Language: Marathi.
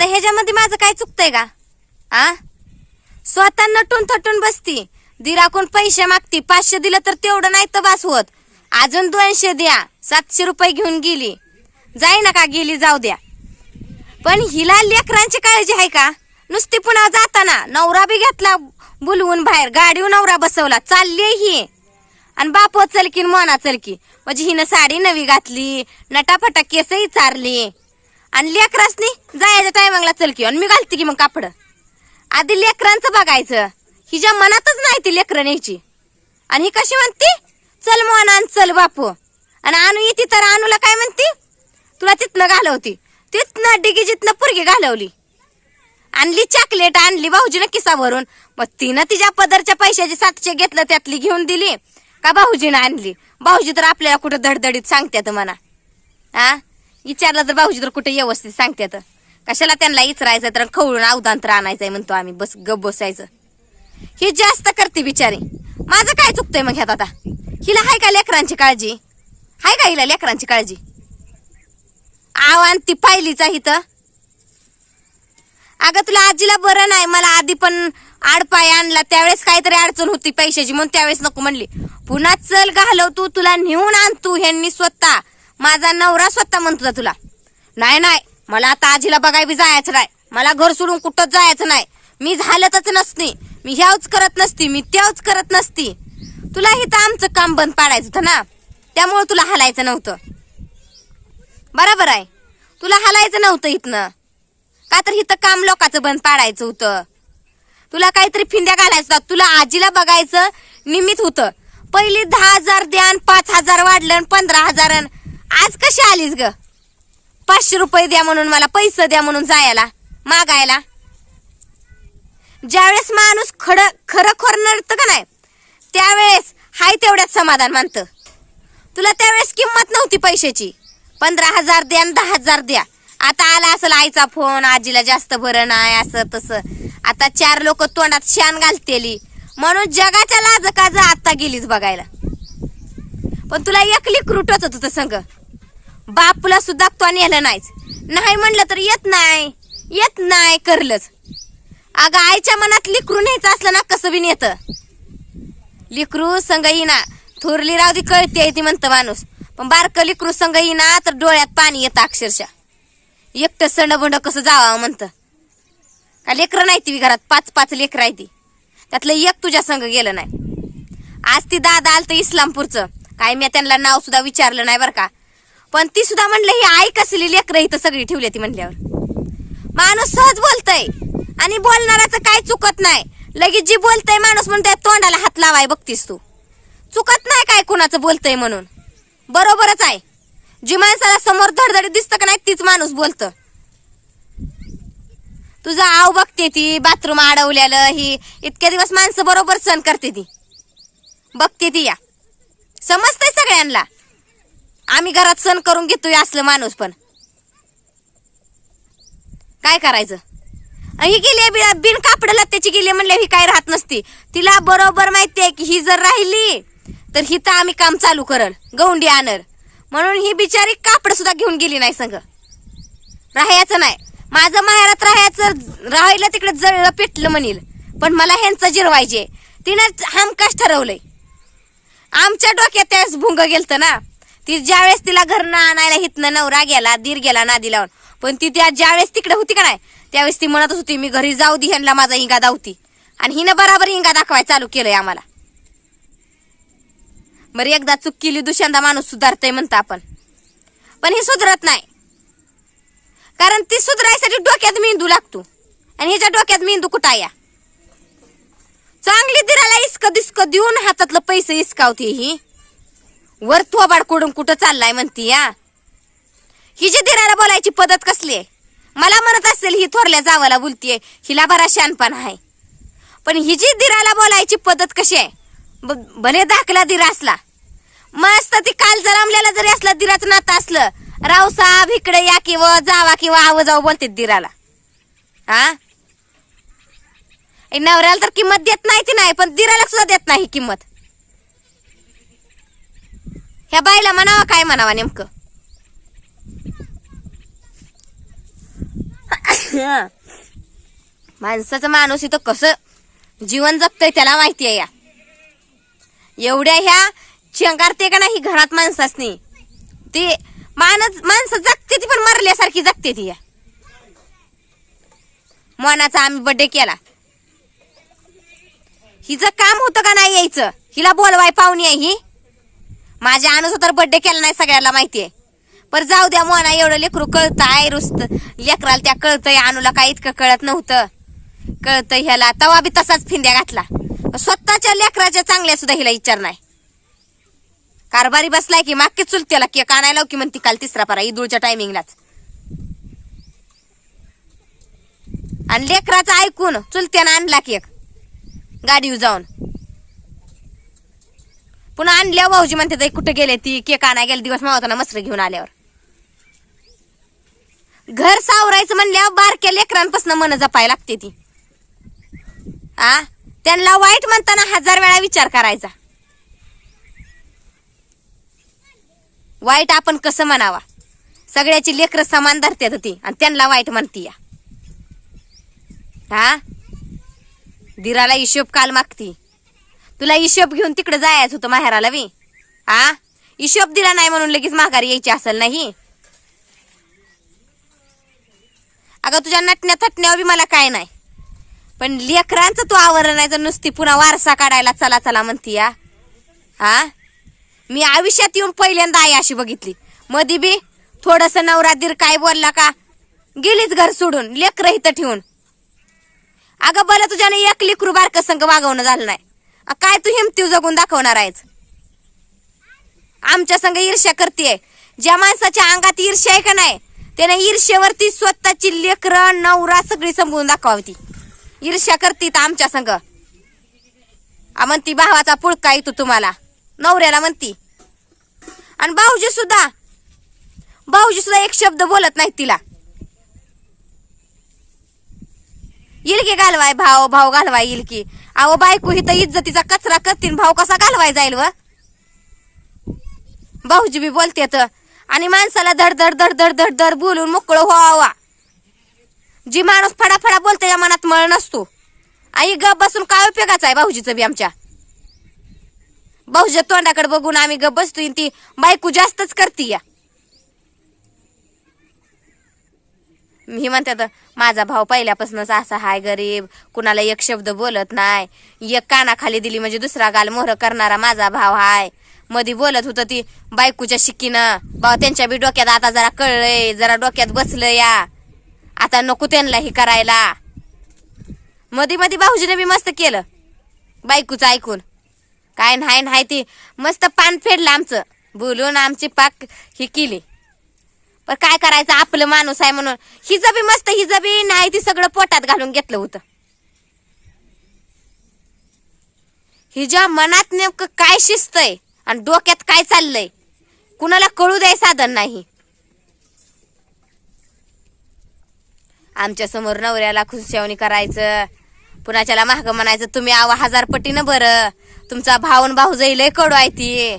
आता ह्याच्यामध्ये माझं काय चुकतंय का? आ? स्वतः नटून थटून बसती. दिराकून पैसे मागती. पाचशे दिलं तर तेवढं नाही तर बास होत. अजून दोनशे द्या. सातशे रुपये घेऊन गेली. जाई ना का गेली? जाऊ द्या. पण हिला लेकरांची काळजी आहे का? नुसती पुन्हा जाताना नवरा बी घेतला बुलवून बाहेर. गाडीवर नवरा बसवला. चालली ही. आणि बाप चलकी न मोना चलकी. म्हणजे हिनं साडी नवी घातली. नटाफटा केसही चारली. आणि लेकरासनी जायच्या टायमिंगला चलकी आणि मी घालते की मग कापड. आधी लेकरांचं बघायचं. हिच्या मनातच नाही ती लेकरं न्यायची. आणि ही कशी म्हणती? चल मोहन आण चल बापू. आणि आणू येते तर आणूला काय म्हणती? तुला तिथनं घालवती. तिथनं डिगी जिथनं पुरगी घालवली. आणली चॉकलेट आणली भाऊजीनं किसा भरून मग तिनं तिच्या पदरच्या पैशाचे सातशे घेतलं त्यातली घेऊन दिली. का भाऊजीनं आणली? भाऊजी तर आपल्याला कुठं धडधडीत सांगत्यात म्हणा. हा विचारलं तर भाऊजी तर कुठे व्यवस्थित सांगते तर कशाला त्यांना इचरायचं तर खवळून अवदांतर आणायचंय म्हणतो आम्ही बस गप बसायचं. ही जास्त करते बिचारी. माझं काय चुकतंय मग ह्यात आता? हिला हाय का लेकरांची काळजी? हाय का हिला लेकरांची काळजी? आव्हान ती पाहिलीच आहे तर अगं तुला आजीला बरं नाही मला आधी पण आडपाय आणला त्यावेळेस काहीतरी अडचण होती पैशाची म्हणून त्यावेळेस नको म्हणली. पुन्हा चल घालव तू तुला नेऊन आण तू ह्यांनी स्वतः. माझा नवरा स्वतः म्हणतो तुला नाही नाही मला आता आजीला बघाय बी जायचं नाही. मला घर सोडून कुठंच जायचं नाही. मी झालतच नसती. मी ह्याच करत नसती मी त्याच करत नसती. तुला इथं आमचं काम बंद पाडायचं होतं ना? त्यामुळे तुला हलायचं नव्हतं. बरोबर आहे. तुला हलायचं नव्हतं इथनं. का तर इथं काम लोकांचं बंद पाडायचं होतं. तुला काहीतरी फिंद्या घालायचं तुला आजीला बघायचं निमित्त होतं. पहिली दहा हजार द्या पाच हजार वाढलं आणि पंधरा हजार आज कशी आलीस ग? पाचशे रुपये द्या म्हणून मला पैसे द्या म्हणून जायला मागायला. ज्यावेळेस माणूस खड खरं खोरणार का नाही त्यावेळेस हाय तेवढ्यात समाधान मानतं. तुला त्यावेळेस किंमत नव्हती पैशाची. पंधरा हजार द्या आणि दहा हजार द्या. आता आला असेल आईचा फोन आजीला जास्त बरं नाही असं तसं. आता चार लोक तोंडात शान घालतेली. म्हणून जगाच्या लाज काज आता गेलीच बघायला. पण तुला एकली क्रुटच होत होतं संग. बापूला सुद्धा तो नेलं नाहीच. नाही म्हणलं तर येत नाही. येत नाही करलंच. अगं आईच्या मनात लिकरू न्यायचं असलं ना कसं बी नेतं. लिकरू संग येईना थोरली राव दी कळते ती म्हणतं माणूस. पण बारकं लिकरू संग येईना तर डोळ्यात पाणी येतं अक्षरशः. एकटं संडबंड कसं जावं म्हणतं. का लेकरं नाही ती घरात पाच पाच लेकरं आहे ती. त्यातलं एक तुझ्या संग गेलं नाही. आज ती दादा आलं तर इस्लामपूरचं. काय मी त्यांना नाव सुद्धा विचारलं नाही बरं का. पण ती सुद्धा म्हणलं ही आई कसली लेकरं इथं सगळी ठेवली ती म्हणल्यावर. माणूस सहज बोलतय. आणि बोलणाराचं काय चुकत नाही. लगेच जी बोलतय माणूस म्हणते तोंडाला हात लावाय बघतीस तू. चुकत नाही काय कुणाचं बोलतय म्हणून. बरोबरच आहे. जी माणसाला समोर धडधडीत दिसतं का नाही तीच माणूस बोलतं. तुझं आव बघते ती बाथरूम अडवलेलं ही इतक्या दिवस माणसं बरोबर सण करते ती. बघते ती या. समजतंय सगळ्यांना. आम्ही घरात सण करून घेतोय असलं माणूस पण. काय करायचं? ही गेली बि- बिन कापड त्याची गेली म्हणले ही काय राहत नसती. तिला बरोबर माहिती आहे की ही जर राहिली तर हिथं आम्ही काम चालू करल गौंडी आणल. म्हणून ही बिचारी कापड सुद्धा घेऊन गेली नाही संग. राहायचं नाही. माझं माहेरात राहायचं राहायला तिकडे जळलं पेटलं म्हणील. पण मला ह्यांचं जिरवायचे. तिनं हमकाच ठरवलंय. आमच्या डोक्यात त्यावेळेस भुंग गेलत ना. ती ज्यावेळेस तिला घरनं आणायला हितनं नवरा गेला दीर गेला नादी लावून पण ती त्या ज्यावेळेस तिकडे होती का नाही त्यावेळेस ती म्हणतच होती मी घरी जाऊ दे ह्यांना माझा इंगा दावती. आणि हिनं बराबर इंगा दाखवाय चालू केलंय आम्हाला. बरं एकदा चूक केली दुसऱ्यांदा माणूस सुधारतय म्हणता आपण. पण हे सुधरत नाही. कारण ती सुधरायसाठी डोक्यात मेंदू लागतो. आणि ह्याच्या डोक्यात मेंदू कुठं या? चांगली दिराला इसक दिसक देऊन हातातलं पैसे इसकावते ही. वर थोबाड कोडून कुठं चाललाय म्हणती या ही जी दिराला बोलायची पद्धत कसली आहे? मला म्हणत असेल ही थोरल्या जावाला बोलतीये हिला बरा शानपण आहे. पण ही जी दिराला बोलायची पद्धत कशी आहे? ब- भले धाकला दिरा असला मस्त ती काल जलमलेला जरी असला दिराचं नातं असलं रावसाहेब इकडे या किंवा जावा किंवा आव जाऊ बोलते दिराला. हा? ए, नवऱ्याला तर किंमत देत नाही ती नाही पण दिराला सुद्धा देत नाही ही किंमत. ह्या बाईला म्हणावा काय म्हणावा नेमकं? माणसाचं माणूस इथं कसं जीवन जगतय त्याला माहिती आहे या. एवढ्या ह्या चेंगारते का नाही घरात माणसासनी? ते माणस माणसं जगते ती पण मरल्यासारखी जगते ती या. मनाचा आम्ही बड्डे केला. हिचं काम होतं का नाही यायचं? हिला बोलवाय पाहुणी आहे ही. माझ्या अनुस तर बर्थडे केला नाही सगळ्याला माहिती आहे पर जाऊ द्या मोना एवढं लेकरू कळतं आहे रुस्त. लेकराला त्या कळतंय अनुला काय इतकं कळत नव्हतं. कळतंय ह्याला. तवा बी तसाच फिंद्या घातला. स्वतःच्या लेकराच्या चांगल्या सुद्धा हिला विचार नाही. कारभारी बसलाय की मागकी चुलत्याला केक आणायला की म्हणती काल तिसरा पारा ईदुळच्या टायमिंगलाच आणि लेकराचं ऐकून चुलत्यानं आणला केक. गाडीवर जाऊन. पुन्हा आणल्या भाऊजी म्हणते ताई कुठे गेले ती? केक आणा गेले दिवस मावताना मसर घेऊन आल्यावर. घर सावरायचं म्हणल्यावर बारक्या लेकरांपासून मन जपाय लागते ती. आ? त्यांना वाईट म्हणताना हजार वेळा विचार करायचा. वाईट आपण कसं म्हणावा? सगळ्याची लेकरं समान धरतात ती आणि त्यांना वाईट म्हणती या हा दिराला हिशोब काल मागती. तुला हिशोब घेऊन तिकडे जायचं होतं माहेराला मी हा? हिशोब दिला नाही म्हणून लगेच माघारी यायची असेल नाही? अगं तुझ्या नटण्या थटण्यावर बी मला काय नाही. पण लेकरांचं तू आवरण नाही तर नुसती पुन्हा वारसा काढायला चला चला म्हणती या हा? मी आयुष्यात येऊन पहिल्यांदा आई अशी बघितली. मधी बी थोडस नवरादीर काय बोलला का गेलीच घर सोडून लेकरं इथं ठेवून. अगं बरं तुझ्याने एक लेकरू बारक संघ वागवणं झालं नाही. काय तू हिमतीव जगून दाखवणार आहेस? आमच्या संघ ईर्ष्या करते ज्या माणसाच्या अंगात ईर्ष्या आहे का नाही त्याने ईर्ष्येवरती स्वतःची लेकरं नवरा सगळी समजून दाखवावी ईर्ष्या करती तर आमच्या संघ म्हणती भावाचा पुळका येतो तुम्हाला. नवऱ्याला म्हणती. आणि भाऊजी सुद्धा भाऊजी सुद्धा एक शब्द बोलत नाहीत तिला. इलकी घालवाय भाव भाव घालवाय इलकी अहो बायको हिथं इज्जतीचा कचरा करतीन. भाव कसा घालवाय जाईल व? भाऊजी बी बोलतेत आणि माणसाला धड धड धड धड धड धड बोलून मोकळं व्हावा. जी माणूस फडाफडा बोलते या मनात मळ नसतो. आई गप बसून काय उपयोगाचा आहे भाऊजीचं बी आमच्या? भाऊजी तोंडाकडे बघून आम्ही गप बसतोय ती बायको जास्तच करते या मी म्हणतात माझा भाऊ पहिल्यापासूनच असा हाय गरीब कुणाला एक शब्द बोलत नाही. एक कानाखाली दिली म्हणजे दुसरा गाल मोहर करणारा माझा भाव हाय. मधी बोलत होतं ती बायकूच्या शिकीनं भाऊ त्यांच्या बी डोक्यात आता जरा कळलंय जरा डोक्यात बसलं या. आता नको त्यांना हे करायला. मधी मधी भाऊजीने बी मस्त केलं बायकूचं ऐकून. काय नाही नाही ती मस्त पान फेडलं आमचं. बोलून आमची पाक ही केली. पण काय करायचं? आपलं माणूस आहे म्हणून. हिचं बी मस्त हिचं बी नाही ती सगळं पोटात घालून घेतलं होतं. हिच्या मनात नेमकं काय शिस्तय आणि डोक्यात काय चाललंय? कुणाला कळू द्याय साधन नाही. आमच्यासमोर नवऱ्याला खुशावणी करायचं पुणाच्याला महाग म्हणायचं तुम्ही आवा हजार पटीनं बरं. तुमचा भाऊन भाऊ लय कडू आहे ती.